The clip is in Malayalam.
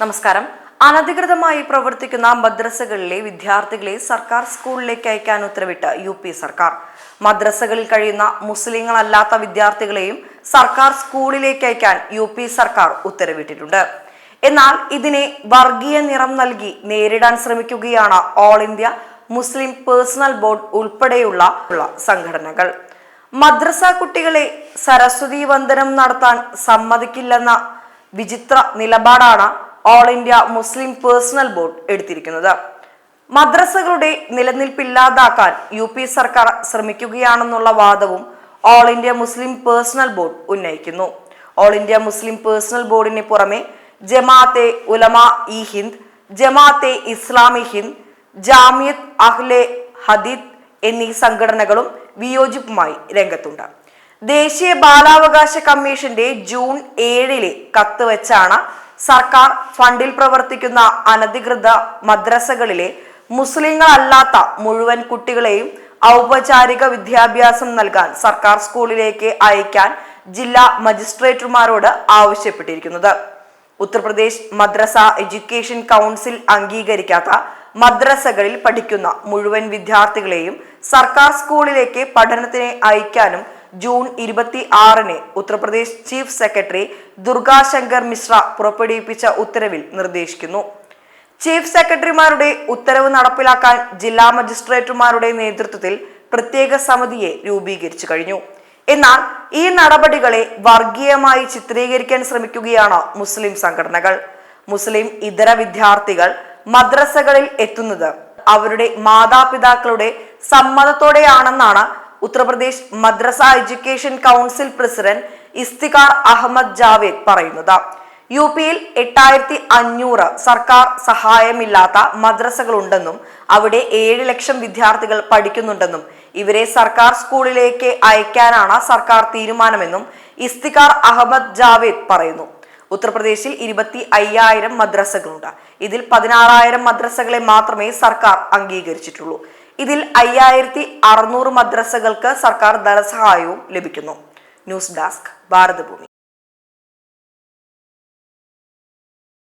നമസ്കാരം. അനധികൃതമായി പ്രവർത്തിക്കുന്ന മദ്രസകളിലെ വിദ്യാർത്ഥികളെ സർക്കാർ സ്കൂളിലേക്ക് അയക്കാൻ ഉത്തരവിട്ട് യു പി സർക്കാർ. മദ്രസകളിൽ കഴിയുന്ന മുസ്ലിങ്ങളല്ലാത്ത വിദ്യാർത്ഥികളെയും സർക്കാർ സ്കൂളിലേക്ക് അയക്കാൻ യു പി സർക്കാർ ഉത്തരവിട്ടിട്ടുണ്ട്. എന്നാൽ ഇതിനെ വർഗീയ നിറം നൽകി നേരിടാൻ ശ്രമിക്കുകയാണ് all India Muslim personal board ഉൾപ്പെടെയുള്ള സംഘടനകൾ. മദ്രസ കുട്ടികളെ സരസ്വതി വന്ദനം നടത്താൻ സമ്മതിക്കില്ലെന്ന വിചിത്ര നിലപാടാണ് all India Muslim personal board എടുത്തിരിക്കുന്നത്. മദ്രസകളുടെ നിലനിൽപ്പില്ലാതാക്കാൻ യു പി സർക്കാർ ശ്രമിക്കുകയാണെന്നുള്ള വാദവും all India Muslim personal board ഉന്നയിക്കുന്നു. All India Muslim personal ബോർഡിന് പുറമെ ജമാഅത്തെ ഉലമ ഇ ഹിന്ദ് ജമാഅത്തെ ഇസ്ലാമി ഹിന്ദ് ജാമിയത് അഹ്ലെ ഹദീദ് എന്നീ സംഘടനകളും വിയോജിപ്പുമായി രംഗത്തുണ്ട്. ദേശീയ ബാലാവകാശ കമ്മീഷന്റെ ജൂൺ ഏഴിലെ കത്ത് വെച്ചാണ് സർക്കാർ ഫണ്ടിൽ പ്രവർത്തിക്കുന്ന അനധികൃത മദ്രസകളിലെ മുസ്ലിങ്ങളല്ലാത്ത മുഴുവൻ കുട്ടികളെയും ഔപചാരിക വിദ്യാഭ്യാസം നൽകാൻ സർക്കാർ സ്കൂളിലേക്ക് അയക്കാൻ ജില്ലാ മജിസ്ട്രേറ്റുമാരോട് ആവശ്യപ്പെട്ടിരിക്കുന്നത്. ഉത്തർപ്രദേശ് മദ്രസ എഡ്യൂക്കേഷൻ കൗൺസിൽ അംഗീകരിക്കാത്ത മദ്രസകളിൽ പഠിക്കുന്ന മുഴുവൻ വിദ്യാർത്ഥികളെയും സർക്കാർ സ്കൂളിലേക്ക് പഠനത്തിന് അയക്കാനും ജൂൺ ഇരുപത്തി ആറിന് ഉത്തർപ്രദേശ് ചീഫ് സെക്രട്ടറി ദുർഗാശങ്കർ മിശ്ര പുറപ്പെടുവിപ്പിച്ച ഉത്തരവിൽ നിർദ്ദേശിക്കുന്നു. ചീഫ് സെക്രട്ടറിമാരുടെ ഉത്തരവ് നടപ്പിലാക്കാൻ ജില്ലാ മജിസ്ട്രേറ്റുമാരുടെ നേതൃത്വത്തിൽ പ്രത്യേക സമിതിയെ രൂപീകരിച്ചു കഴിഞ്ഞു. എന്നാൽ ഈ നടപടികളെ വർഗീയമായി ചിത്രീകരിക്കാൻ ശ്രമിക്കുകയാണ് മുസ്ലിം സംഘടനകൾ. മുസ്ലിം ഇതര വിദ്യാർത്ഥികൾ മദ്രസകളിൽ എത്തുന്നത് അവരുടെ മാതാപിതാക്കളുടെ സമ്മതത്തോടെയാണെന്നാണ് Uttar Pradesh Madrasa education council president Istikhar Ahmad Javed പറയുന്നത്. യു പിയിൽ എട്ടായിരത്തി അഞ്ഞൂറ് സർക്കാർ സഹായമില്ലാത്ത മദ്രസകളുണ്ടെന്നും അവിടെ ഏഴ് ലക്ഷം വിദ്യാർത്ഥികൾ പഠിക്കുന്നുണ്ടെന്നും ഇവരെ സർക്കാർ സ്കൂളിലേക്ക് അയക്കാനാണ് സർക്കാർ തീരുമാനമെന്നും ഇസ്തിഖാർ അഹമ്മദ് ജാവേദ് പറയുന്നു. ഉത്തർപ്രദേശിൽ ഇരുപത്തി അയ്യായിരം മദ്രസകളുണ്ട്. ഇതിൽ പതിനാറായിരം മദ്രസകളെ മാത്രമേ സർക്കാർ അംഗീകരിച്ചിട്ടുള്ളൂ. ഇതിൽ അയ്യായിരത്തി അറുന്നൂറ് മദ്രസകൾക്ക് സർക്കാർ ധനസഹായവും ലഭിക്കുന്നു. News desk Bharatabhoomi.